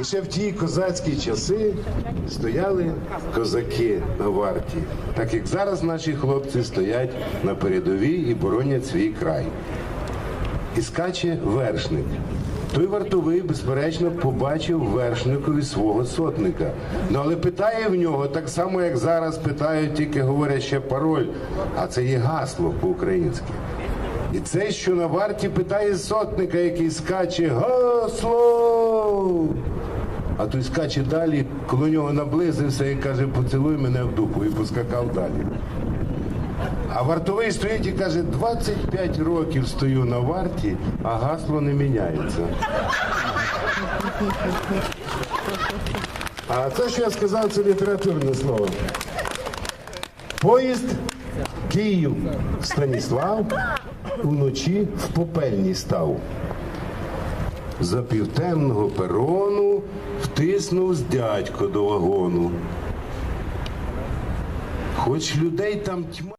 І ще в ті козацькі часи стояли козаки на варті, так як зараз наші хлопці стоять на передовій і боронять свій край. І скаче вершник. Той вартовий, безперечно, побачив вершникові свого сотника. Ну але питає в нього так само, як зараз питають, тільки говорять ще пароль, а це є гасло по-українськи. І цей, що на варті, питає сотника, який скаче гасло. А той скаче далі, коли нього наблизився і каже, поцілуй мене в дупу і поскакав далі. А вартовий стоїть і каже, 25 років стою на варті, а гасло не міняється. А це, що я сказав, це літературне слово. Поїзд Київ Станіслав вночі в попельні став. За півтемного перону втиснув з дядько до вагону. Хоч людей там тьма.